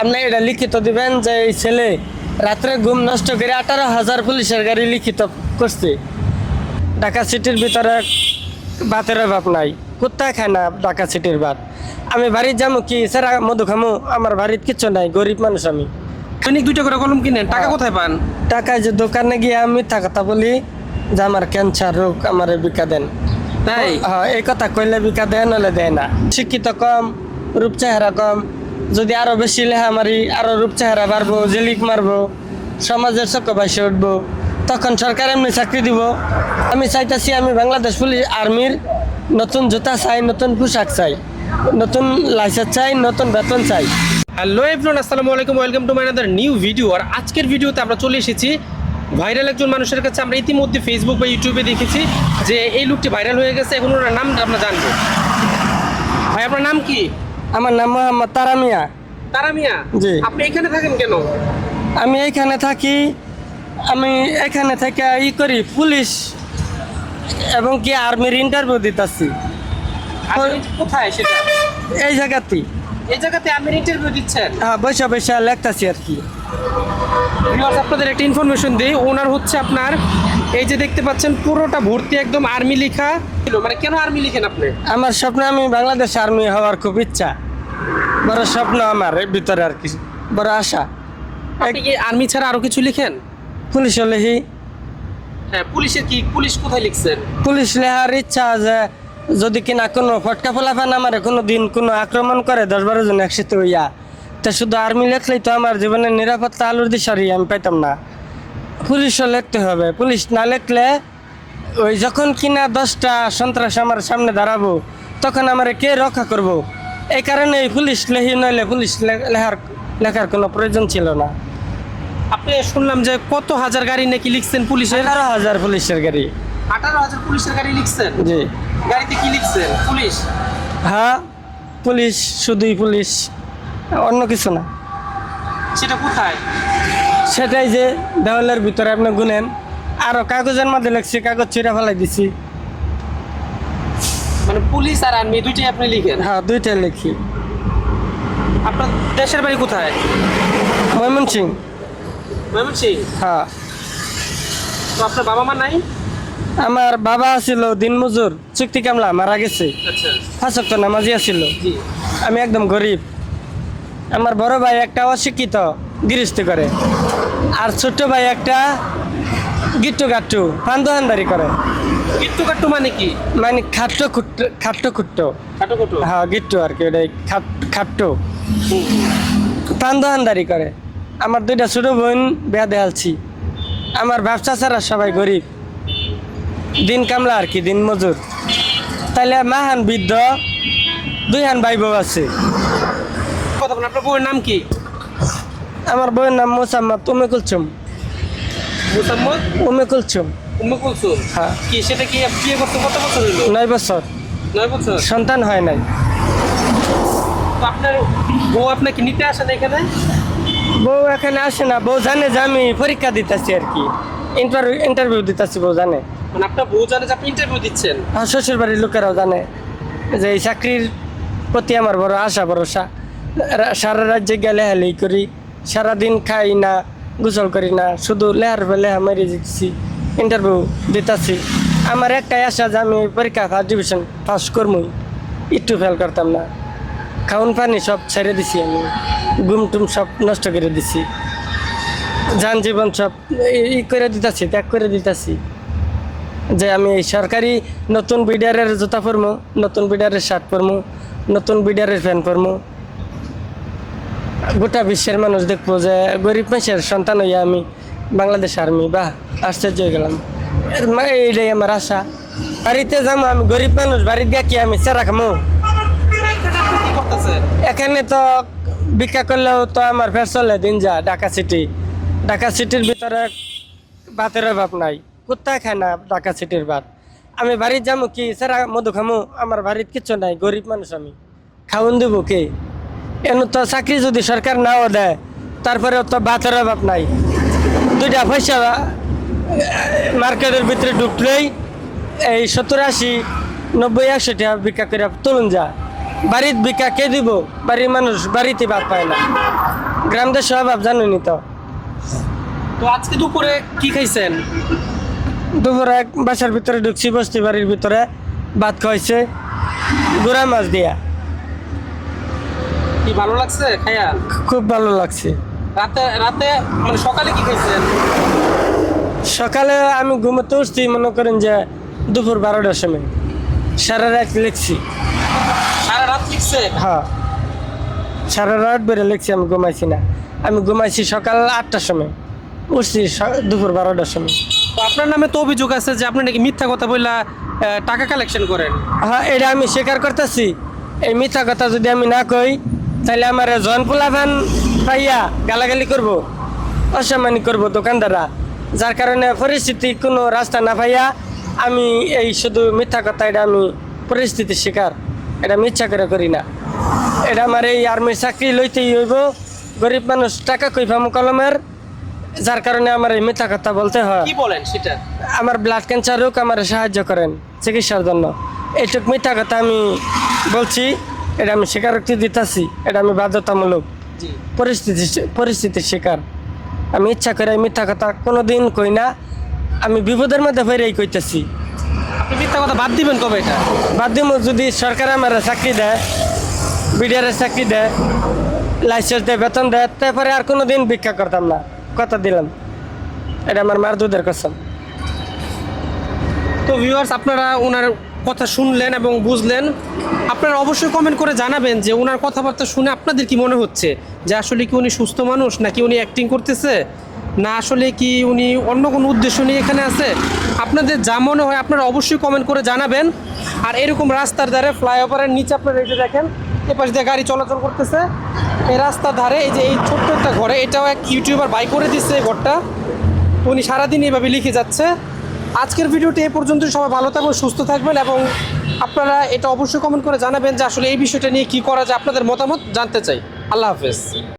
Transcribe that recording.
আপনি এটা লিখিত দিবেন যে এই ছেলে রাত্রে ঘুম নষ্ট করে আঠারো হাজার পুলিশের গাড়ি লিখিত করছে। ঢাকা সিটির ভিতরে ভাতের অভাব নাই। কোথায় খায় না ঢাকা সিটির ভাত। আমি বাড়ির যাব কি? স্যার মধু খামু। আমার বাড়ির কিচ্ছু নাই গরিব মানুষ আমি। দৈনিক দুইটা করে কলম কিনেন টাকা হ্যাঁ। কোথায় পান? টাকায় যে দোকানে গিয়ে আমি মিথ্যা কথা বলি যে আমার ক্যান্সার রোগ আমার বিকা দেন। তাই? হ্যাঁ এই কথা কইলে বিকা দেয় নাহলে দেয় না। শিক্ষিত কম রূপ চেহারা কম যদি আরও বেশি লেহা মারি, আরও রূপ চেহারা বাড়বো, জেলিক মারবো, সমাজের চক্র বাইসে উঠবো, তখন সরকার এমনি চাকরি দিব। আমি চাইতেছি আমি বাংলাদেশ পুলিশ আর্মির নতুন জুতা চাই, নতুন পোশাক চাই, নতুন লাইসেন্স চাই, নতুন বেতন চাই। হ্যালো এভরিওয়ান, আসসালামু আলাইকুম, welcome to my another new video. আর আজকের ভিডিওতে আমরা চলে এসেছি ভাইরাল একজন মানুষের কাছে। আমরা ইতিমধ্যে ফেসবুক বা ইউটিউবে দেখেছি যে এই লুকটি ভাইরাল হয়ে গেছে, এখন ওনার নাম আমরা জানব। ভাই, আপনার নাম কি? আমার নাম মোহাম্মদ তারামিয়া তারা মিয়া? জি। আপনি এখানে থাকেন কেন? আমি এইখানে থাকি আমি এখানে থেকে ই করি পুলিশ এবং কি আর্মির ইন্টারভিউ দিতেছি। কোথায় সেটা? এই জায়গাতেই এই জায়গাতে আপনি ইন্টারভিউ দিচ্ছেন? হ্যাঁ বসে বসে লেখতাছি আর কি। ভিউয়ার্স আপনাদের একটা ইনফরমেশন দিই। ওনার হচ্ছে আপনার এই যে দেখতে পাচ্ছেন পুরোটা ভর্তি একদম আর্মি লেখা। ছিল মানে কেন আর্মি লিখেন আপনি? আমার স্বপ্ন আমি বাংলাদেশ আর্মি হওয়ার খুব ইচ্ছা। বড় স্বপ্ন আমার এর ভিতরে আর কি। বড় আশা। আপনি কি আর্মি ছাড়া আরও কিছু লিখেন? পুলিশ লেহি হ্যাঁ পুলিশের কি পুলিশ কোথায় লিখছেন? পুলিশ লেহার ইচ্ছা যে যদি কিনা কোনো ফটকা ফলাফান আমার কোনো দিন কোনো আক্রমণ করে দশ বারো জন একসাথে হইয়া তা শুধু আর্মি লেখলেই তো আমার জীবনের নিরাপত্তা আলুর দিশারি আমি পাইতাম না। পুলিশও লিখতে হবে। পুলিশ না লিখলে ওই যখন কিনা দশটা সন্ত্রাস আমার সামনে দাঁড়াবো তখন আমার কে রক্ষা করব? এই কারণে এই পুলিশ লেহি নইলে পুলিশ লেখার লেখার কোনো প্রয়োজন ছিল না। আপনি শুনলাম যে কত হাজার গাড়ি নাকি লিখছেন পুলিশের? এগারো হাজার পুলিশের গাড়ি। আঠারো হাজার পুলিশের গাড়ি লিখছেন? জি। গাড়িতে কি লিখছেন? পুলিশ? হ্যাঁ পুলিশ শুধুই পুলিশ অন্য কিছু না। সেটা কোথায়? সেটাই যে দেওয়ালের ভিতরে আপনি গুনেন। আরও কাগজের মধ্যে লিখছি কাগজ ছিঁড়া ফেলাই দিছি। মানে পুলিশ আর আর্মি দুইটাই আপনি লিখেন? হ্যাঁ দুইটাই লিখি। আপনার দেশের বাড়ি কোথায়? ময়মন সিং ময়মনসিং? হ্যাঁ। তো আপনার বাবা মা নাই? আমার বাবা ছিল দিনমজুর চুক্তি কামলা মারা গেছে। আচ্ছা। ফাঁসক্ত নামাজি ছিল জি। আমি একদম গরিব। আমার বড় ভাই একটা অশিক্ষিত গৃহস্থী করে। আর ছোট্ট ভাই একটা গিট্টু গাট্টু পান্দোহানদারি করে। কিট্টু কাট্টু মানে কি? মানে খাট্টো খুট্টো খাট্টো খুট্টো। খাটো খাটো হ্যাঁ গিট্টু আর কি ওটাই খাট- খাট্টো। পান্দোহানদারি করে। আমার দুইটা ছোট বোন বেয়া দেয়ালছি আমার ব্যবসা ছাড়া সবাই গরিব। দিন কামলা আর কি দিন মজুর। তাইলে মাহান বৃদ্ধ দুই হান ভাই বউ আছে। কথা বলেন আপনার বউয়ের নাম কি? আমার বউয়ের নাম মোসাম্মদ উমে কুলছুম মুসাম্মদ? উমে কুলছুম হ্যাঁ। কি সেটা কি বিয়ে করতে কত বছর হলো নয় বছর। নয় বছর? সন্তান হয় নাই। তো আপনার বউ আপনাকে নিতে আসেন এখানে? বউ এখানে আসে না বউ জানে যে আমি পরীক্ষা দিতেছি আর কি। ইন্টারভিউ ইন্টারভিউ দিতেছি বউ জানে। মানে আপনার বউ জানে যে আপনি ইন্টারভিউ দিচ্ছেন? আর শ্বশুর বাড়ির লোকেরাও জানে যে এই চাকরির প্রতি আমার বড় আশা ভরসা। সারা রাজ্যে গেলে হেলেই করি সারাদিন খাই না গোসল করি না শুধু লেহার লেহা মেরে দিতেছি। ইন্টারভিউ দিতেছি। আমার একটাই আশা যে আমি পরীক্ষা ফার্স্ট ডিভিশন পাস করবই একটু ফেল করতাম না। খাউন পানি সব ছেড়ে দিছি আমি। ঘুম টুম সব নষ্ট করে দিছি। যান জীবন সব ই- করে দিতেছি, ত্যাগ করে দিতেছি। যে আমি এই সরকারি নতুন বিডারের জুতা পরমু, নতুন বিডারের শার্ট পরমু, নতুন বিডারের প্যান্ট পরমু। গোটা বিশ্বের মানুষ দেখব যে গরিব মানুষের সন্তান হইয়া আমি বাংলাদেশ আর্মি, বাহ, আশ্চর্য হয়ে গেলাম। এইটাই আমার আশা। বাড়িতে যাব আমি গরিব মানুষ বাড়িতে গিয়ে কি আমি চেরা খামো? এখানে তো ভিক্ষা করলেও তো আমার ফের চলে দিন যা, ঢাকা সিটি ঢাকা সিটির ভিতরে ভাতের অভাব নাই। কোথায় খায় না ঢাকা সিটির ভাত। আমি বাড়িতে যাব কি স্যার মধু খামো? আমার বাড়িতে কিচ্ছু নাই, গরিব মানুষ আমি। খাওয়ান দেবো কি? এনে তো চাকরি যদি সরকার নাও দেয় তারপরে তো ভাতের অভাব নাই। দুইটা পয়সা মার্কেটের ভিতরে ঢুকলেই এই সত্তর আশি নব্বই একশো টাকা ভিক্ষা করে তুলুন যা। বাড়ির ভিক্ষা কে দিব? বাড়ির মানুষ বাড়িতে ভাত পায় না। গ্রাম দেশ স্বভাব জানেনি তো? তো আজকে দুপুরে কি খাইছেন? দুপুরে এক বাসার ভিতরে ঢুকছি বস্তি বাড়ির ভিতরে ভাত খাইছে গুড়া মাছ দিয়া। কি ভালো লাগছে খাইয়া? খুব ভালো লাগছে। রাতে রাতে মানে সকালে কি খাইছেন সকালে আমি ঘুমাতে উঠছি মনে করেন যে দুপুর বারোটার সময়। সারা রাত লিখছি। সারা রাত লিখছে? হ্যাঁ। সারা রাত বেড়ে লিখছি আমি ঘুমাইছি না। আমি ঘুমাইছি সকাল আটটার সময়। উঠছি দুপুর বারোটার সময়। তো আপনার নামে তো অভিযোগ আছে যে আপনি নাকি মিথ্যা কথা বললা টাকা কালেকশন করেন। হ্যাঁ এটা আমি স্বীকার করতেছি। এই মিথ্যা কথা যদি আমি না কই তাহলে আমার জন পোলাভান পাইয়া গালাগালি করব। অসম্মানি করব দোকানদাররা। যার কারণে পরিস্থিতি কোনো রাস্তা না পাইয়া আমি এই শুধু মিথ্যা কথা এটা আমি পরিস্থিতির শিকার। এটা মিথ্যা করে করি না। এটা আমার এই আর্মির চাকরি লইতেই হইব। গরিব মানুষ টাকা কই পামু কলমের? যার কারণে আমার এই মিথ্যা কথা বলতে হয়। কি বলেন সেটা? আমার ব্লাড ক্যান্সার রোগ আমার সাহায্য করেন চিকিৎসার জন্য। এইটুক মিথ্যা কথা আমি বলছি এটা আমি স্বীকারোক্তি দিতেছি এটা আমি বাধ্যতামূলক। পরিস্থিতি পরিস্থিতির শিকার। আমি ইচ্ছা করে মিথ্যা কথা কোনো দিন কই না। আমি বিপদের মধ্যে ফেরেই কইতেছি। মিথ্যা কথা বাদ দিবেন কবে এটা? বাদ দিব যদি সরকার আমার চাকরি দেয় বিডিআরের চাকরি দেয় লাইসেন্স দেয় বেতন দেয় তারপরে আর কোনো দিন ভিক্ষা করতাম না। কথা দিলাম। এটা আমার মার দুধের কসম। তো ভিউয়ার্স আপনারা ওনার কথা শুনলেন এবং বুঝলেন, আপনারা অবশ্যই কমেন্ট করে জানাবেন যে ওনার কথাবার্তা শুনে আপনাদের কি মনে হচ্ছে? যে আসলে কি উনি সুস্থ মানুষ নাকি উনি অ্যাক্টিং করতেছে? না আসলে কি উনি অন্য কোনো উদ্দেশ্য নিয়ে এখানে আছে? আপনাদের যা মনে হয় আপনারা অবশ্যই কমেন্ট করে জানাবেন। আর এরকম রাস্তার ধারে ফ্লাইওভারের নিচে আপনারা এই যে দেখেন এ পাশ দিয়ে গাড়ি চলাচল করতেছে। এই রাস্তার ধারে এই যে এই ছোট্ট একটা ঘরে, এটাও এক ইউটিউবার বাই করে দিচ্ছে এই ঘরটা। উনি সারাদিন এভাবে লিখে যাচ্ছে। আজকের ভিডিওটি এই পর্যন্ত সবাই ভালো থাকবেন, সুস্থ থাকবেন এবং আপনারা এটা অবশ্যই কমেন্ট করে জানাবেন যে আসলে এই বিষয়টা নিয়ে কি করা যায়, আপনাদের মতামত জানতে চাই। আল্লাহ হাফেজ।